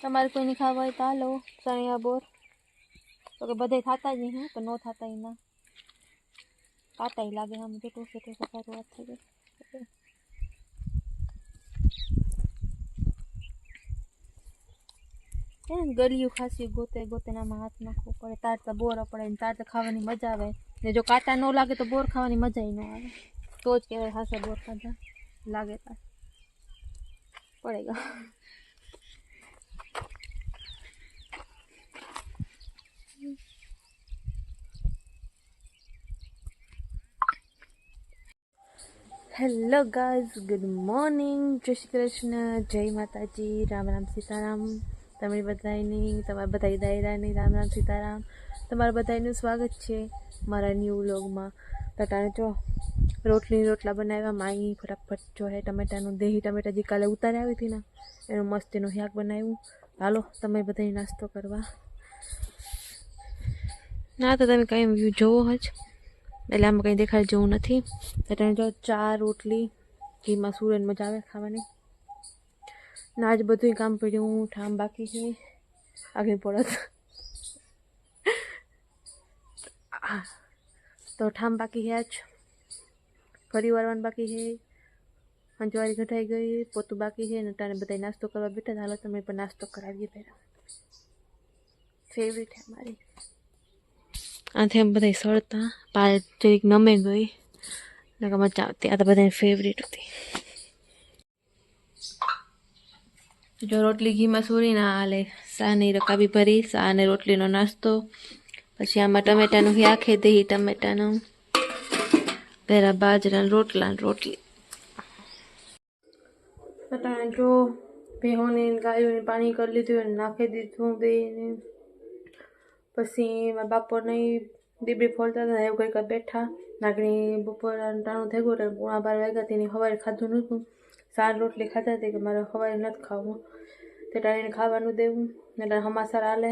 તમારે કોઈને ખાવા હોય તો આ લો ચણિયા બોર તો કે બધે થતા જ નહીં તો ન થતા ના કાતા લાગે આમ જો ટોસે ટોસે સારું વાત થઈ ગઈ ગળિયું ખાસી ગોતે ગોતે એનામાં હાથ નાખવો પડે તાર તો બોર પડે ને તાર તો ખાવાની મજા આવે ને જો કાંટા ન લાગે તો બોર ખાવાની મજા ન આવે તો જ કહેવાય હાસે બોર ખાધા લાગે તાર પડેગા હેલો ગાઈઝ ગુડ મોર્નિંગ જય શ્રી કૃષ્ણ જય માતાજી રામ રામ સીતારામ તમારી બધાની તમારા બધા દાયરાની રામ રામ સીતારામ તમારા બધાનું સ્વાગત છે મારા ન્યૂ વ્લોગમાં તટાને જો રોટલી રોટલા બનાવ્યા માઈ ફટાફટ જો હે ટમેટાનું દેહી ટમેટા જે કાલે ઉતારે આવી હતી ને એનું મસ્તીનું એનું શાક બનાવ્યું હાલો તમે બધાને નાસ્તો કરવા ના તો તમે કાંઈ વ્યૂ જોવો જ એટલે આમાં કંઈ દેખાય જેવું નથી એટલે જો ચાર રોટલી ઘીમાં સૂર્યને મજા આવે ખાવાની ના આજ બધું કામ પડ્યું હું ઠામ બાકી છે આગળ પડત તો ઠામ બાકી છે જ ફરી વારવાનું બાકી છે અંજવારી ઘટાઈ ગઈ પોતું બાકી છે અને તારે બધા નાસ્તો કરવા બેઠા હાલો તમે પણ નાસ્તો કરાવીએ પહેલાં ફેવરેટ છે મારી આથી એમ બધા સળતા પાર જરીક નમે ગઈ ને મજા આવતી આ તો બધાની ફેવરિટ હતી જો રોટલી ઘીમાં સુરી ના હાલે સાની રકાબી ભરી સાને રોટલીનો નાસ્તો પછી આમાં ટમેટાનું વ્યાખે દહીં ટમેટાનું પહેલાં બાજરા રોટલા રોટલી જો ભેહોને ગાયોને પાણી કરી લીધું નાખી દીધું બેને પછી મારા બાપોને નહીં બીબી ફોલતા હતા એવું કંઈક બેઠા નાગણી બપોર ટાણું થઈ ગયું એટલે પોણા બાર વાગ્યા તેની હવારે ખાધું નહોતું સાર રોટલી ખાતા હતી કે મારે હવારે નથી ખાવું તે ટાણીને ખાવાનું દેવું એટલે હમાસર હાલે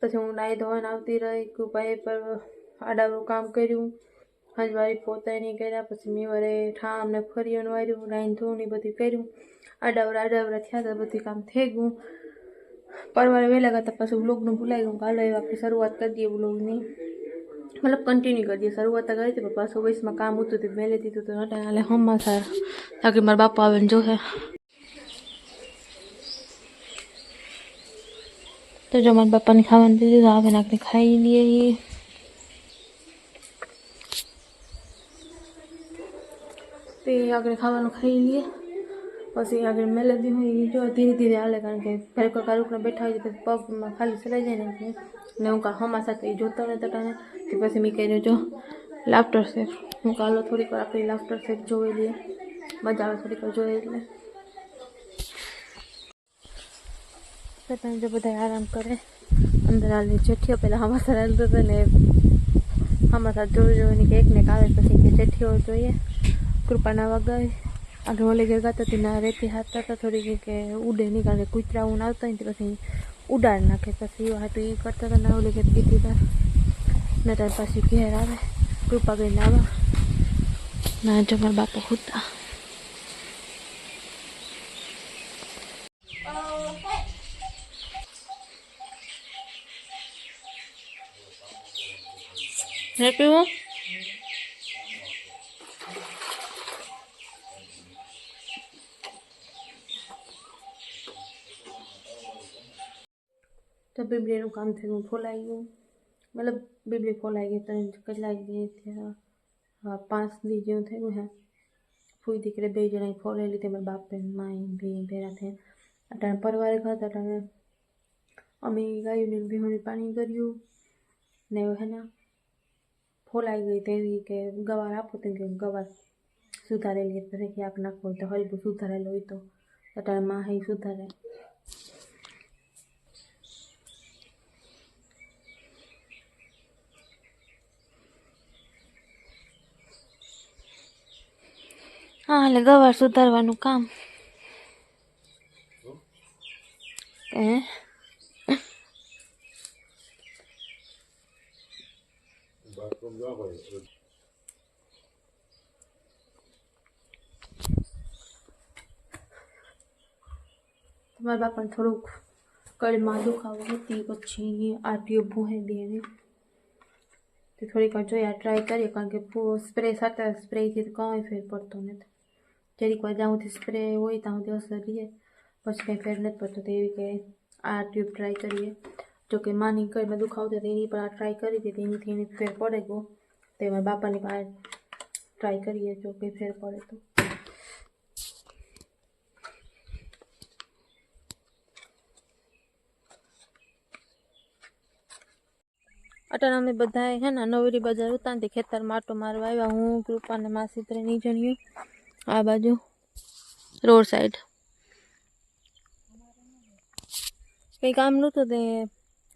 પછી હું નાહી ધોઈને આવતી રહી કૃપાએ પર આડાવરું કામ કર્યું હજવારી નહીં કર્યા પછી મેં વરે ઠામને ફરી વાર્યું નાહીને ધોઈને બધું કર્યું આડાવરા આડાવરા થયા હતા બધું કામ થઈ ગયું पर वे लगा था पास ब्लॉग ने बुलाई गए गाल आपकी शुरुआत कर दिए ब्लॉग ने मतलब कंटिन्यू कर दिए शुरुआत तो गई थी पर पास इसमें काम होते थे मैं लेती तो हटा तो हम सर ताकि मेरे बाप पावन जो है तो जो मेरे पापा ने खावन दी थी आप इन्हें खाई लिए ही अगर तो खावा खाई लिए પછી આગળ મેલેધી હું ઈ જો ધીમે ધીમે આલે કારણ કે ફેરકો કારુકને બેઠા હોય તો પબમાં ખાલી ચલાઈ જાય ને નૌકા હમસાથે જોતો ને તો તને પછી મે કેન જો લફ્ટર સે મુકાલો થોડીકવાર આપણી લફ્ટર સે જોવેલી મજા આવે છે જો એટલે તો તને જો બધાય આરામ કરે અંદર આલે જેઠિયો પેલો હમસાથે આલતો ને હમસાથે જો જોની કે એક ને કાલે પછી જેઠિયો જોઈએ કૃપાના વગે अगले गए गाता तीना रेती हाथ था थोड़ी जी के उड़े निकाले कुतरा उन आता इंतर से उड़ाल ना के पास ही करता था ना उले के पीछे ना पास ही है कोई पागल ना बा ना जो मर बात બીબડીનું કામ થયું ફોલાઈ ગયું મતલબ બીબડી ફોલાઈ ગઈ ત્રણ કેટલા હા પાંચ દી જેવું થયું હે ફૂઈ દીકરે બે જણા ફોલેલી તેમાં બાપ માઈ ભાઈ ભેરા થયા અટાણે પરવારે ગયા હતા અટાણે અમે ગાયું ભીહોને પાણી કર્યું ને હે ને ફોલાઈ ગઈ તેવી કે ગવાર આપો તેમ કે ગવાર સુધારેલી પછી આંખ નાખવો હોય તો હલકું સુધારેલું હોય તો અટાણે માં સુધારે આ અલગ વર્ષ સુધારવાનું કામ કે બાળકો જવા હોય તમાર બાપન થોડું કળ માલુ ખાવું તીક છે આ ટીઓ ભૂહે દે દે થોડીક જો યાર ટ્રાય કરી કારણ કે સ્પ્રે કરતા સ્પ્રે જેટકો એફર્ટ ઓન જરીક વાર જ્યાં સ્પ્રે હોય ત્યાં સુધી અસર પછી કંઈ ફેર નથી પડતો તો એવી કે આ ટ્યુબ ટ્રાય કરીએ જો કે માની ઘરમાં દુખાવતો તો એની પણ આ ટ્રાય કરી દીધી એનીથી એની ફેર પડે ગયો તો એમાં બાપાની પાસે ટ્રાય કરીએ જો કંઈ ફેર પડે તો અટાણ અમે બધાએ હે ને નવરી બજાર ઉતારતી ખેતરમાં આટો મારવા આવ્યા હું કૃપાને માસી ત્રણેય જણ્યું आ बाजू रोड साइड कई काम लू तो दे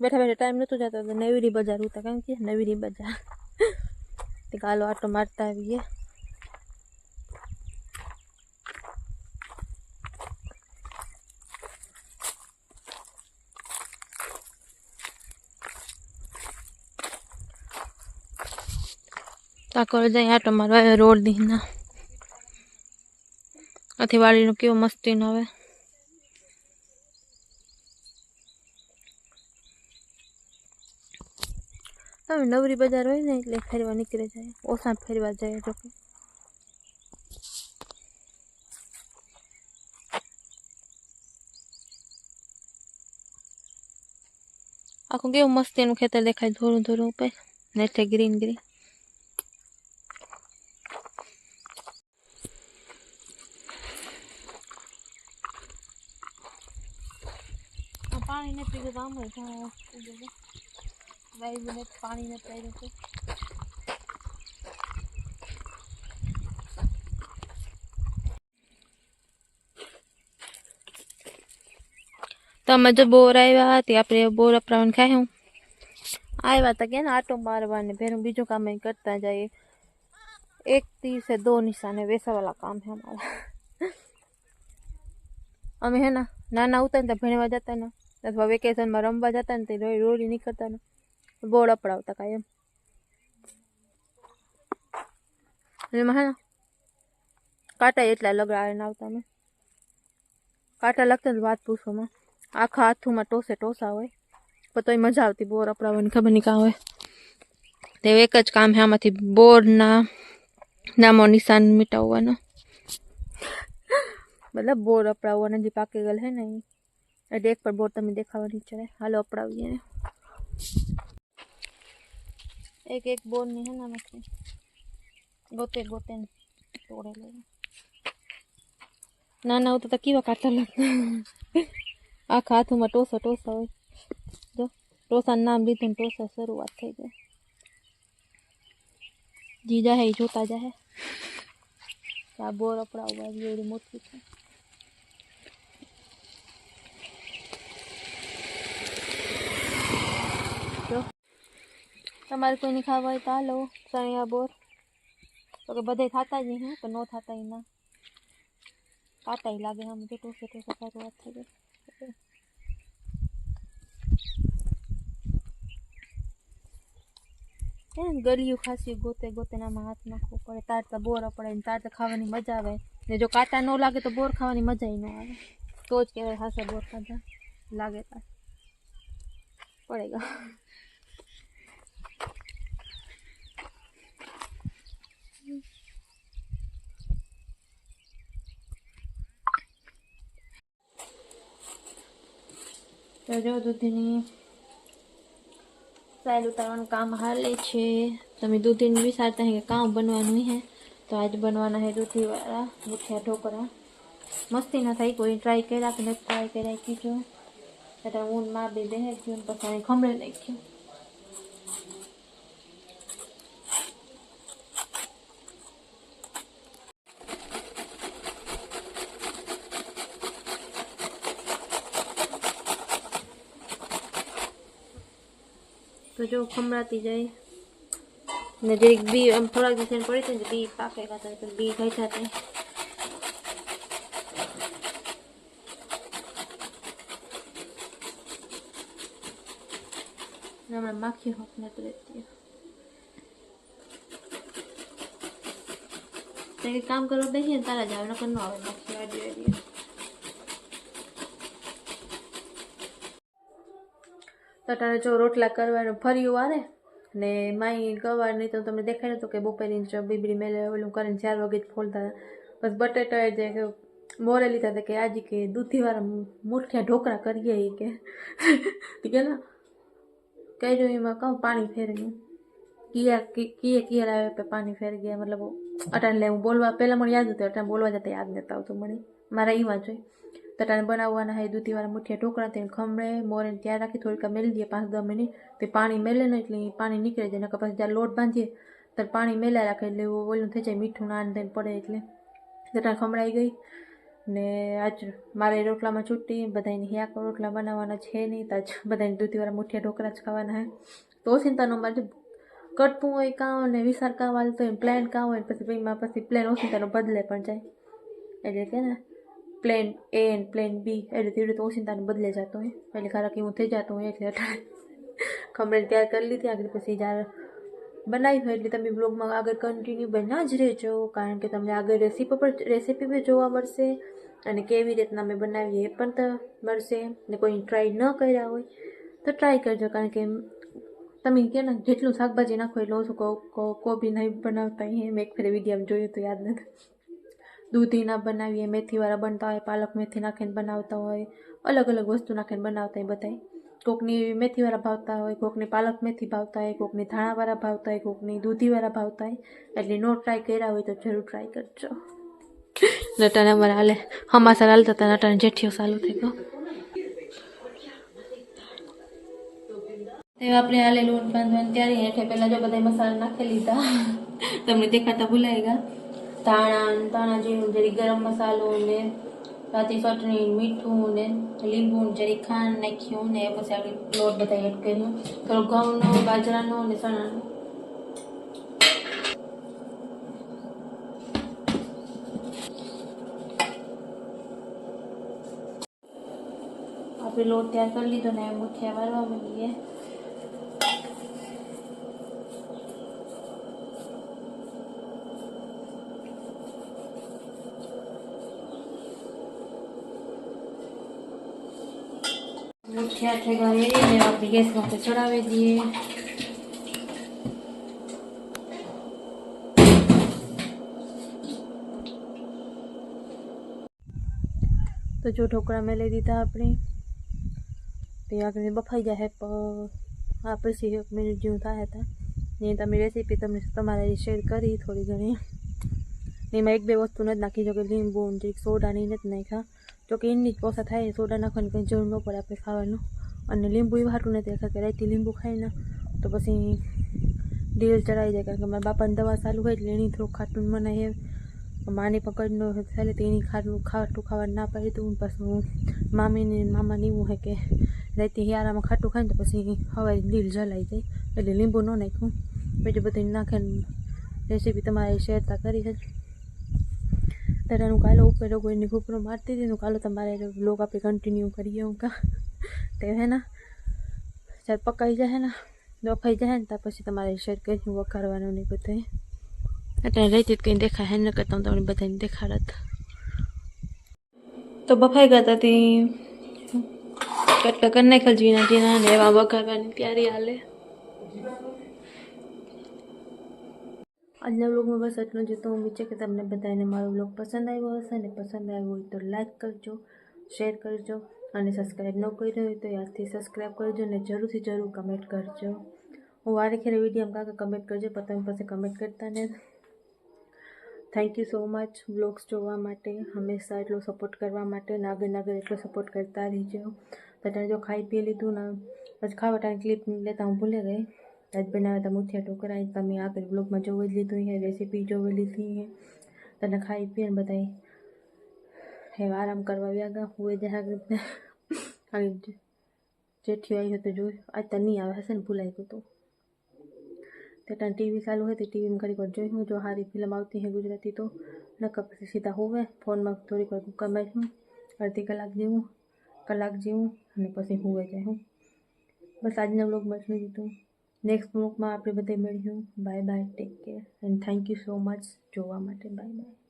बैठा बैठे टाइम लू तो जाता नवेरी बाजार होता कम की नवेरी बाजार गालो आटो मारता है ये ताको जाए आटो मारवा रोड दीना थे वाली नो के मस्ते न हवे अब नवरी बाजार होय ने એટલે ખરીવા નીકળે જાય ઓસા ફેરવા જાય જો આ કો કે મસ્તેન ખેતર દેખાય ધરો ધરો ઉપર નેથે ગ્રીન ગ્રીન ये मैं पानी में पैर से तो मैं जो बोर आई बात या फिर बोर अपराउन खाए हूँ आए बात अगेन आटो मारवाने फिर बीजो का मैं करता जाए एक तीर से दो निशान वैसा वाला काम है हमारा हमें है ना नाना होता है तो भेड़वा जाता है ना अथवा वेकेशन में रमवा जाता है ना तो रोड़ी नहीं करता ना બોર અપરાવતા કાયમ લે મહાના કાટા એટલા લગા આવતા ને કાટા લગતા ને વાત પૂછોમાં આખા હાથોમાં ટોસે ટોસા હોય પોતોય મજા આવતી બોર અપરાવવાની ખબર નઈ કા હોય દેવ એક જ કામ હે આમાંથી બોર ના ના મોની સં મિટાવવાનો મતલબ બોર અપરાવવાની પાકે ગલ હે ને એ દેખ પર બોર તો મે દેખાવા ની ચડે હાલો અપરાવિયે ને एक एक बोल नहीं है नमक में गोते गोते तोड़े ले ना ना वो तो तकी काटा लग आ खा हूँ टोसा टोसा हो जो ટોસા નામ લીધું ને ટોસા શરૂઆત થઈ જાય જીજા હે જોતા જાહે આ બોર અપડા ઉભા જેવડી મોટી છે તમારે કોઈ ન ખાવાય તાલો સૈયા બોર કે બધે ખાતા જ નહીં ને તો નો થાતા એના કાટાઈ લાગે મને તો સકે સફરવા છે એ ગલિયું ખાસી ગોતે ગોતેના માં હાથ માં કો કરે તાત તો બોર પડે ને તાત ખાવાની મજા આવે ને જો કાટા ન લાગે તો બોર ખાવાની મજા જ ન આવે કોજ કે હાસા બોર ખાતા લાગે પડેગા તો જો દૂધીની સાઈડ ઉતારવાનું કામ હાલે છે તમે દૂધીને વિચારતા હે કામ બનવાનું હે તો આજ બનવાના હે દૂધીવાળા મુઠિયા ઢોકળા મસ્તી ના થાય કોઈ ટ્રાય કરી કે ટ્રાય કરી કીધું એટલે ઊન માર દીધે હે પછી ખમણે નાખ્યું તો જો ખમરાતી જાય ને જે બી આમ થોડાક દિવસ પડી હતી ને બી પાકે ખાતા તો બી ખાઈ થતા હમણાં માખી હોક ને રહેતી કામ કરવા બેસીએ ને તારા જ આવે નકર ન આવે માખી વાડી વાડી તટાને જો રોટલા કરવાનું ફર્યું વારે ને માઈ ગવાર નહીં તો તમને દેખાય તો કે બપોરની જ બીબડી મેલે ઓલું કરીને ચાર વાગે જ ફોલતા બસ બટેટા જે કે મોરે લીધા હતા કે આજે કે દૂધીવાળા મૂઠિયા ઢોકળા કરીએ એ કે કે ના કર્યું એમાં કહું પાણી ફેરી ગયું કિયા કિયે કિયર આવે પાણી ફેરી ગયા મતલબ અટાણ હું બોલવા પહેલાં મને યાદ હતું અટાણે બોલવા જતા યાદ નહોતા આવતું મને મારા એમાં જોઈ તટાને બનાવવાના હે દૂધીવાળા મુઠિયા ઢોકળા તેને ખમણે મોરેને ત્યાં રાખી થોડીક મેલી દઈએ પાંચ દસ મિનિટ તે પાણી મેલે ને એટલે પાણી નીકળે જાય નકર પછી જ્યારે લોટ બાંધીએ ત્યારે પાણી મેલા રાખે એટલે ઓલું થઈ જાય મીઠું નાન થઈને પડે એટલે તટાણ ખમણાઈ ગઈ ને આજ મારે રોટલામાં છૂટી બધાને હિયા રોટલા બનાવવાના છે નહીં તો આજ બધાને દૂધીવાળા મુઠિયા ઢોકળા જ ખાવાના હે તો ચિંતાનો મારે કટપું હોય કાં ને વિસાર કાં વાલતો હોય પ્લાન કાં હોય પછી પછી પ્લેન ઓછું તેનો બદલે પણ જાય એટલે કે ને प्लेन ए પ્લેન બી એટલે एट धीरे तो ओसिंता બદલે જતો હોય हैं पहले કે હું થઈ જતો હોય એટલે एट ખમણે તૈયાર કરી લીધી આગળ પછી જ્યારે બનાવી બનાવ્યું એટલે તમે બ્લોગમાં આગળ કન્ટિન્યુ બના જ રહેજો કારણ કે તમને આગળ રેસીપી પણ રેસીપી બી જોવા મળશે અને કેવી રીતના મેં બનાવી એ પણ મળશે ને કોઈ ટ્રાય ન કર્યા હોય તો ટ્રાય કરજો કારણ કે તમે કે ને જેટલું શાકભાજી નાખો એટલું ઓછું કોબી નહીં બનાવતા અહીંયા મેં એક ફેરે વિડીયો જોયું તો યાદ નથી દૂધીના બનાવીએ મેથીવાળા બનતા હોય પાલક મેથી નાખીને બનાવતા હોય અલગ અલગ વસ્તુ નાખીને બનાવતા હોય બધાય કોકની મેથીવાળા ભાવતા હોય કોકની પાલક મેથી ભાવતા હોય કોકની ધાણાવાળા ભાવતા હોય કોકની દૂધીવાળા ભાવતા હોય એટલે નો ટ્રાય કર્યા હોય તો જરૂર ટ્રાય કરજો નટાને અમારે હાલે હમાસા હાલતા હતા નટાને જેઠિયો ચાલુ થઈ ગયો તે આપણે હાલે લોટ બાંધવાની ત્યારે એટલે પહેલાં જો બધા મસાલા નાખી લીધા તમને દેખાતા ભૂલાઈ ગયા ધાણા ધાણા જેવું જરી ગરમ મસાલો ને રાતી ચટણી મીઠું ને લીંબુ જરી ખાંડ નાખ્યું ને પછી આપણે લોટ બધા એડ કર્યું થોડો ઘઉંનો બાજરાનો ને ચણાનો આપણે લોટ ત્યાં કરી લીધો ને મુઠિયા વાળવા માંડીએ કે ગરી મેં આપકે સ્મોચો ચરાવે દીય તો જો ઢોકળા મેલે દીતા આપણી તે આ ગમે બફાઈ જાય હે પાપસી હે મે જૂ થા હે તા ને તો મે રેસીપી તમને તમારા રી શેર કરી થોડી ઘણી ને મે એક બે વતુન જાકી જો કે લીંબુ અને એક સોડા ના ની ન કા તો કે ની પોસા થા હે સોડા નખન કે જરૂર ન પર આપ ખવાનો અને લીંબુઈ ભરુને દેખા કે રાતી લીંબુ ખાય ના તો પછી દિલ ચડાઈ જાય કે મે બાપન દવા સાલુ હોય લેણી થોડું ખાટું મને હે માની પકડ નો થાલે તે ની ખાટુ ખાટુ ખાવા ના પડે તો પછી મામી ને મામા ની હું હે કે રાતી હિયાર માં ખાટુ ખાય તો પછી હવારી દિલ જલાય દે એટલે લીંબુ નો નાખું બેજો બધી નાખે રેસિપી તમાર શહેર તા કરી હજ તરનું કાળો ઉપર ગોઈ ની ઘૂપરો મારતી દી નું કાળો તમાર વ્લોગ આપે કન્ટિન્યુ કરીયો કા करते हैं ना चल पकाई जाए ना दो फाई जाए ना पे तुम्हारे शरीर के वो करवाने नहीं बताए अटने रही थी तो कहीं देखा है ना करता हूँ तो बताए नहीं देखा रहा था तो बफाई गाता थी कटका करने खल जीना जीना ने वहाँ वो करवाने तैयारी आ ले आज ना लोग में बस इतना जो तो मीचे के तब ने बताए ना मारो लोग पसंद आए वो ऐसा पसंद आए वो तो लाइक कर जो शेयर कर जो અને સબસ્ક્રાઈબ ન કરી હોય તો યાદથી સબસ્ક્રાઈબ કરજો અને જરૂરથી જરૂર કમેન્ટ કરજો હું વારે ખેરે વિડીયોમાં કાંઈ કમેન્ટ કરજો પણ તમે પાસે કમેન્ટ કરતા ને thank you so much blogs જોવા માટે હંમેશા એટલો સપોર્ટ કરવા માટે નાગર નાગર એટલો સપોર્ટ કરતા રહેજો બધાને જો ખાઈ પી લીધું ને પછી ખાવા ટાઈમ ક્લિપ લેતા હું ભૂલી ગઈ આજ બનાવ્યા હતા મુઠિયા ઢોકરા તમે આગળ બ્લોગમાં જોઈ લીધું હે રેસીપી જોવા લીધી હે તને ખાઈ પીને બધાય હે આરામ કરવા આવ્યા ગયા હું એ જરાક અને જેઠી આવી હતું જોયું આજ તો નહીં આવે હશે ને ભૂલાઈ ગયું હતું તે ત્યાં ટીવી ચાલુ હોય તે ટીવીમાં ઘડી વાર જોઈ હું જો સારી ફિલ્મ આવતી હે ગુજરાતી તો નકર પછી સીધા હોવે ફોનમાં થોડીક વાર કૂકા છું અડધી કલાક જેવું કલાક જેવું અને પછી હું જાય હું બસ આજના બ્લોગમાં એટલું જ નેક્સ્ટ બ્લોગમાં આપણે બધે મળીશું bye bye take care and thank you so much જોવા માટે બાય બાય